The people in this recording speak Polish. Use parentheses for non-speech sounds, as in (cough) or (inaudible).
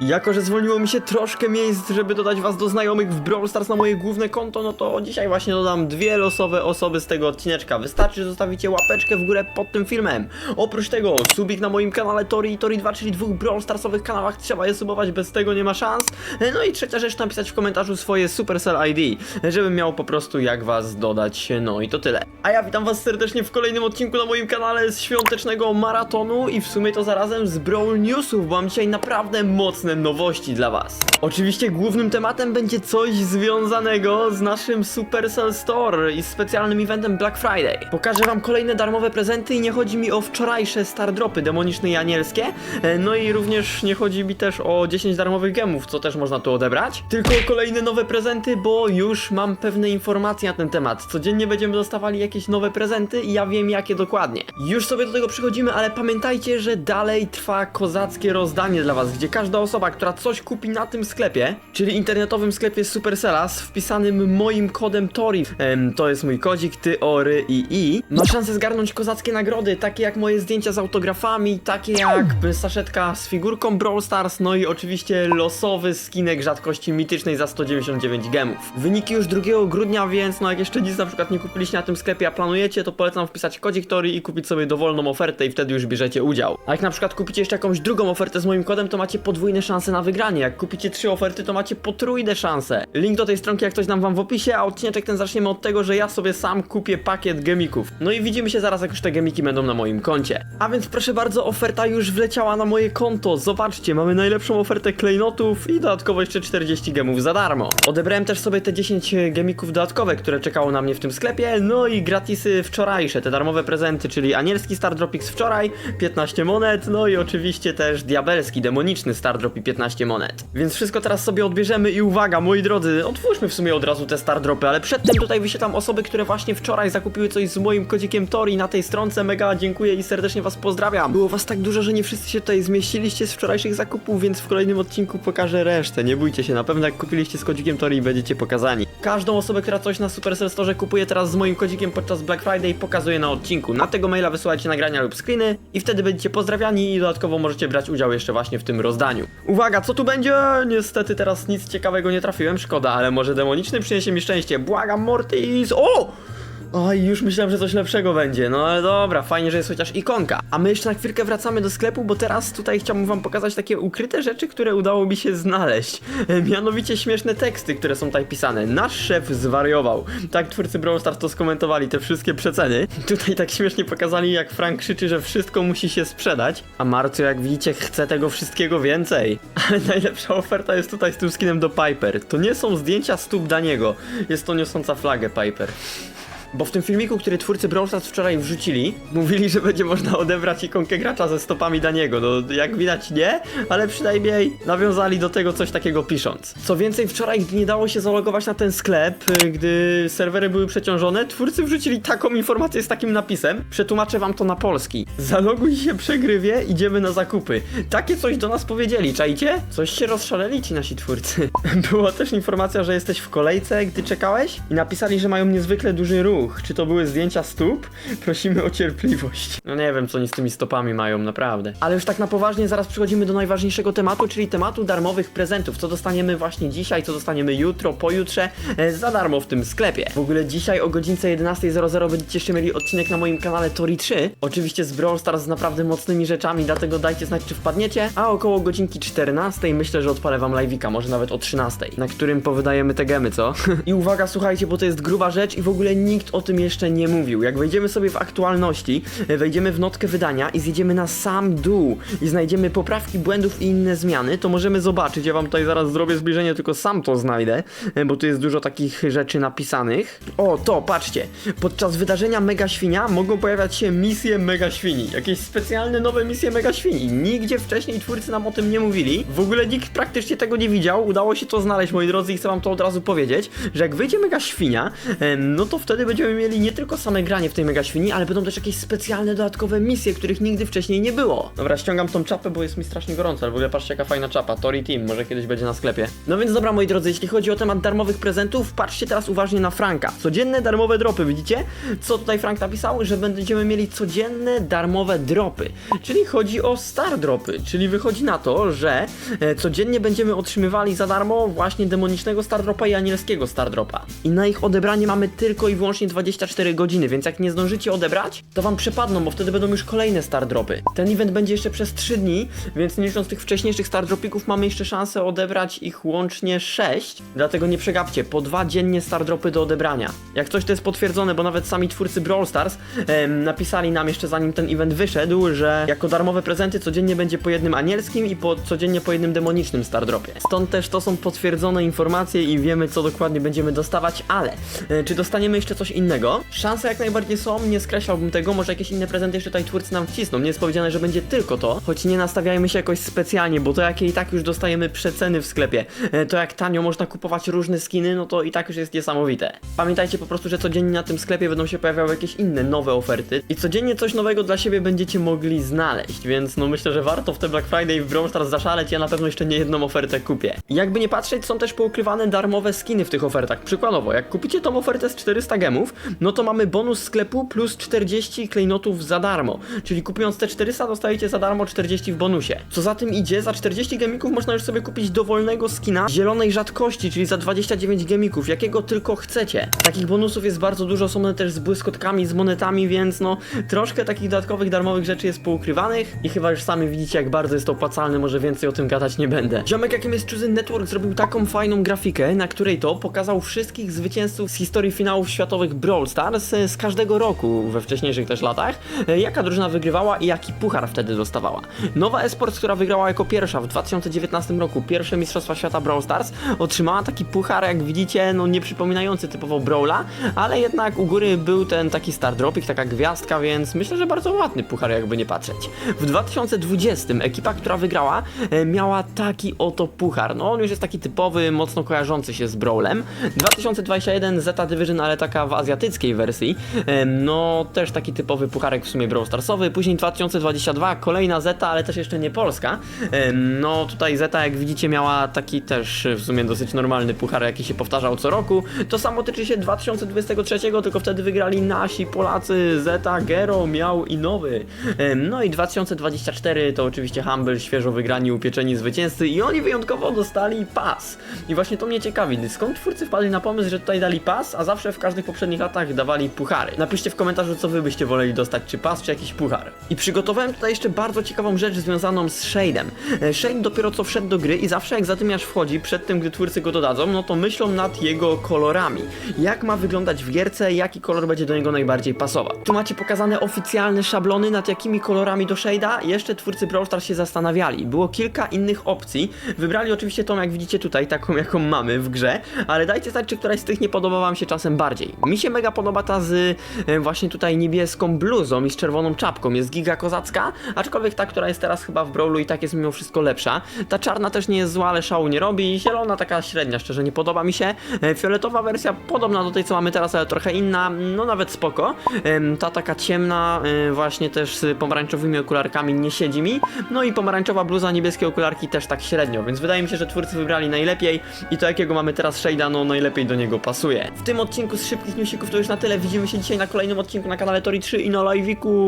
Jako, że zwolniło mi się troszkę miejsc, żeby dodać was do znajomych w Brawl Stars na moje główne konto, no to dzisiaj właśnie dodam dwie losowe osoby z tego odcineczka. Wystarczy, że zostawicie łapeczkę w górę pod tym filmem. Oprócz tego, subik na moim kanale Tori i Tori 2, czyli dwóch Brawl Starsowych kanałach, trzeba je subować, bez tego nie ma szans. No i trzecia rzecz, napisać w komentarzu swoje Supercell ID, żebym miał po prostu jak was dodać, no i to tyle. A ja witam was serdecznie w kolejnym odcinku na moim kanale z świątecznego maratonu i w sumie to zarazem z Brawl Newsów, bo mam dzisiaj naprawdę mocne nowości dla was. Oczywiście głównym tematem będzie coś związanego z naszym Supercell Store i specjalnym eventem Black Friday. Pokażę wam kolejne darmowe prezenty i nie chodzi mi o wczorajsze Star Dropy demoniczne i anielskie, e, no i również nie chodzi mi też o 10 darmowych gemów, co też można tu odebrać, tylko kolejne nowe prezenty, bo już mam pewne informacje na ten temat. Codziennie będziemy dostawali jakieś nowe prezenty i ja wiem jakie dokładnie. Już sobie do tego przychodzimy, ale pamiętajcie, że dalej trwa kozackie rozdanie dla was, gdzie każda osoba, która coś kupi na tym sklepie, czyli internetowym sklepie Supercella z wpisanym moim kodem TORI, em, to jest mój kodzik TORY i I, ma szansę zgarnąć kozackie nagrody, takie jak moje zdjęcia z autografami, takie jak saszetka z figurką Brawl Stars, no i oczywiście losowy skinek rzadkości mitycznej za 199 gemów. Wyniki już 2 grudnia, więc no jak jeszcze nic na przykład nie kupiliście na tym sklepie, a planujecie, to polecam wpisać kodzik TORI i kupić sobie dowolną ofertę i wtedy już bierzecie udział. A jak na przykład kupicie jeszcze jakąś drugą ofertę z moim kodem, to macie podwójne szanse na wygranie. Jak kupicie trzy oferty, to macie potrójne szanse. Link do tej stronki jak ktoś dam wam w opisie, a odcineczek ten zaczniemy od tego, że ja sobie sam kupię pakiet gemików. No i widzimy się zaraz, jak już te gemiki będą na moim koncie. A więc proszę bardzo, oferta już wleciała na moje konto. Zobaczcie, mamy najlepszą ofertę klejnotów i dodatkowo jeszcze 40 gemów za darmo. Odebrałem też sobie te 10 gemików dodatkowe, które czekało na mnie w tym sklepie, no i gratisy wczorajsze, te darmowe prezenty, czyli anielski Star Dropix wczoraj, 15 monet, no i oczywiście też diabelski, demoniczny Star Drop i 15 monet. Więc wszystko teraz sobie odbierzemy i uwaga, moi drodzy, otwórzmy w sumie od razu te Star Dropy, ale przedtem tutaj wyświetlam osoby, które właśnie wczoraj zakupiły coś z moim kodzikiem Tori na tej stronce, mega dziękuję i serdecznie was pozdrawiam. Było was tak dużo, że nie wszyscy się tutaj zmieściliście z wczorajszych zakupów, więc w kolejnym odcinku pokażę resztę, nie bójcie się, na pewno jak kupiliście z kodzikiem Tori będziecie pokazani. Każdą osobę, która coś na Supercell Store kupuje teraz z moim kodzikiem podczas Black Friday pokazuję na odcinku. Na tego maila wysyłajcie nagrania lub screeny i wtedy będziecie pozdrawiani i dodatkowo możecie brać udział jeszcze właśnie w tym rozdaniu. Uwaga, co tu będzie? Niestety teraz nic ciekawego nie trafiłem, szkoda, ale może demoniczny przyniesie mi szczęście. Błagam, Mortis! O! Oj, już myślałem, że coś lepszego będzie, no ale dobra, fajnie, że jest chociaż ikonka. A my jeszcze na chwilkę wracamy do sklepu, bo teraz tutaj chciałbym wam pokazać takie ukryte rzeczy, które udało mi się znaleźć. E, Mianowicie śmieszne teksty, które są tutaj pisane. Nasz szef zwariował. Tak twórcy Brawl Stars to skomentowali, te wszystkie przeceny. Tutaj tak śmiesznie pokazali, jak Frank krzyczy, że wszystko musi się sprzedać. A Marcio, jak widzicie, chce tego wszystkiego więcej. (laughs) Ale najlepsza oferta jest tutaj z tym skinem do Piper. To nie są zdjęcia stóp Daniego. Jest to niosąca flagę Piper. Bo w tym filmiku, który twórcy Brawl wczoraj wrzucili, mówili, że będzie można odebrać ikonkę gracza ze stopami Daniego. No, jak widać nie, ale przynajmniej nawiązali do tego coś takiego pisząc. Co więcej, wczoraj, nie dało się zalogować na ten sklep, y, gdy serwery były przeciążone, twórcy wrzucili taką informację z takim napisem. Przetłumaczę wam to na polski. Zaloguj się przegrywie, idziemy na zakupy. Takie coś do nas powiedzieli, czajcie? Coś się rozszaleli ci nasi twórcy. (laughs) Była też informacja, że jesteś w kolejce, gdy czekałeś i napisali, że mają niezwykle duży ruch. Czy to były zdjęcia stóp? (laughs) Prosimy o cierpliwość. No nie wiem, co oni z tymi stopami mają, naprawdę. Ale już tak na poważnie, zaraz przechodzimy do najważniejszego tematu, czyli tematu darmowych prezentów. Co dostaniemy właśnie dzisiaj, co dostaniemy jutro, pojutrze, e, za darmo w tym sklepie. W ogóle dzisiaj o godzince 11.00 będziecie jeszcze mieli odcinek na moim kanale Tori 3. Oczywiście z Brawl Stars z naprawdę mocnymi rzeczami, dlatego dajcie znać, czy wpadniecie. A około godzinki 14 myślę, że odpalę wam live'ika, może nawet o 13, na którym powydajemy te gemy, co? (laughs) I uwaga, słuchajcie, bo to jest gruba rzecz i w ogóle nikt o tym jeszcze nie mówił. Jak wejdziemy sobie w aktualności, e, wejdziemy w notkę wydania i zjedziemy na sam dół i znajdziemy poprawki błędów i inne zmiany, to możemy zobaczyć. Ja wam tutaj zaraz zrobię zbliżenie, tylko sam to znajdę, e, bo tu jest dużo takich rzeczy napisanych. O, to, patrzcie. Podczas wydarzenia Mega Świnia mogą pojawiać się misje Mega Świni. Jakieś specjalne nowe misje Mega Świni. Nigdzie wcześniej twórcy nam o tym nie mówili. W ogóle nikt praktycznie tego nie widział. Udało się to znaleźć, moi drodzy, i chcę wam to od razu powiedzieć, że jak wyjdzie Mega Świnia, em, no to wtedy będziemy mieli nie tylko same granie w tej Mega Świni, ale będą też jakieś specjalne, dodatkowe misje, których nigdy wcześniej nie było. Dobra, ściągam tą czapę, bo jest mi strasznie gorąco, ale w ogóle patrzcie jaka fajna czapa, Tori Team, może kiedyś będzie na sklepie. No więc dobra, moi drodzy, jeśli chodzi o temat darmowych prezentów, patrzcie teraz uważnie na Franka. Codzienne darmowe dropy, widzicie? Co tutaj Frank napisał? Że będziemy mieli codzienne darmowe dropy. Czyli chodzi o star dropy, czyli wychodzi na to, że e, codziennie będziemy otrzymywali za darmo właśnie demonicznego star dropa i anielskiego star dropa. I na ich odebranie mamy tylko i wyłącznie 24 godziny, więc jak nie zdążycie odebrać, to wam przepadną, bo wtedy będą już kolejne star dropy. Ten event będzie jeszcze przez 3 dni, więc nie licząc tych wcześniejszych star dropików, mamy jeszcze szansę odebrać ich łącznie 6. Dlatego nie przegapcie, po dwa dziennie star dropy do odebrania. Jak coś to jest potwierdzone, bo nawet sami twórcy Brawl Stars em, napisali nam jeszcze zanim ten event wyszedł, że jako darmowe prezenty codziennie będzie po jednym anielskim i po, codziennie po jednym demonicznym star dropie. Stąd też to są potwierdzone informacje i wiemy co dokładnie będziemy dostawać, ale e, czy dostaniemy jeszcze coś innego? Szanse jak najbardziej są, nie skreślałbym tego, może jakieś inne prezenty jeszcze tutaj twórcy nam wcisną. Nie jest powiedziane, że będzie tylko to, choć nie nastawiajmy się jakoś specjalnie, bo to jakie i tak już dostajemy przeceny w sklepie, e, to jak tanio można kupować różne skiny, no to i tak już jest niesamowite. Pamiętajcie po prostu, że codziennie na tym sklepie będą się pojawiały jakieś inne nowe oferty i codziennie coś nowego dla siebie będziecie mogli znaleźć, więc no myślę, że warto w te Black Friday w Brawl zaszaleć, ja na pewno jeszcze nie jedną ofertę kupię. I jakby nie patrzeć, są też poukrywane darmowe skiny w tych ofertach. Przykładowo, jak kupicie tą ofertę z 400 gemów, no to mamy bonus sklepu plus 40 klejnotów za darmo, czyli kupując te 400 dostajecie za darmo 40 w bonusie. Co za tym idzie, za 40 gemików można już sobie kupić dowolnego skina zielonej rzadkości, czyli za 29 gemików, jakiego tylko chcecie. Takich bonusów jest bardzo dużo, są one też z błyskotkami, z monetami, więc no troszkę takich dodatkowych darmowych rzeczy jest poukrywanych i chyba już sami widzicie jak bardzo jest to opłacalne, może więcej o tym gadać nie będę. Ziomek jakim jest Choosing Network zrobił taką fajną grafikę, na której to pokazał wszystkich zwycięzców z historii finałów światowych Brawl Stars e, z każdego roku we wcześniejszych też latach, e, jaka drużyna wygrywała i jaki puchar wtedy dostawała. Nowa Esports, która wygrała jako pierwsza w 2019 roku pierwsze Mistrzostwa Świata Brawl Stars, otrzymała taki puchar, jak widzicie, no nie przypominający typowo Brawla, ale jednak u góry był ten taki star dropik, taka gwiazdka, więc myślę, że bardzo ładny puchar, jakby nie patrzeć. W 2020 ekipa, która wygrała, e, miała taki oto puchar. No on już jest taki typowy, mocno kojarzący się z Brawlem. 2021 Zeta Division, ale taka azjatyckiej wersji. No też taki typowy pucharek w sumie Brawl Starsowy. Później 2022 kolejna Zeta, ale też jeszcze nie polska. No tutaj Zeta, jak widzicie, miała taki też e, w sumie dosyć normalny puchar, jaki się powtarzał co roku. To samo tyczy się 2023, tylko wtedy wygrali nasi Polacy Zeta, Gero, Miał i Nowy. No i 2024 to oczywiście Humble, świeżo wygrani upieczeni zwycięzcy i oni wyjątkowo dostali pas. I właśnie to mnie ciekawi, skąd twórcy wpadli na pomysł, że tutaj dali pas, a zawsze w każdych poprzednich latach dawali puchary. Napiszcie w komentarzu, co wy byście woleli dostać, czy pas, czy jakiś puchar. I przygotowałem tutaj jeszcze bardzo ciekawą rzecz związaną z Shade'em. E, Shade dopiero co wszedł do gry i zawsze jak zatymiarz wchodzi, przed tym, gdy twórcy go dodadzą, no to myślą nad jego kolorami. Jak ma wyglądać w gierce, jaki kolor będzie do niego najbardziej pasował. Tu macie pokazane oficjalne szablony, nad jakimi kolorami do Shade'a jeszcze twórcy Brawl Stars się zastanawiali. Było kilka innych opcji. Wybrali oczywiście tą, jak widzicie tutaj, taką jaką mamy w grze, ale dajcie znać, czy któraś z tych nie podoba wam się czasem bardziej. Mi się mega podoba ta z e, właśnie tutaj niebieską bluzą i z czerwoną czapką. Jest giga kozacka, aczkolwiek ta, która jest teraz chyba w Brawlu i tak jest mimo wszystko lepsza. Ta czarna też nie jest zła, ale szału nie robi. Zielona taka średnia, szczerze nie podoba mi się. E, Fioletowa wersja podobna do tej, co mamy teraz, ale trochę inna, no nawet spoko. Ta taka ciemna, e, właśnie też z pomarańczowymi okularkami nie siedzi mi. No i pomarańczowa bluza, niebieskie okularki też tak średnio, więc wydaje mi się, że twórcy wybrali najlepiej i to jakiego mamy teraz shade'a, no najlepiej do niego pasuje. W tym odcinku z szybkich to już na tyle. Widzimy się dzisiaj na kolejnym odcinku na kanale Tori 3 i na live'iku.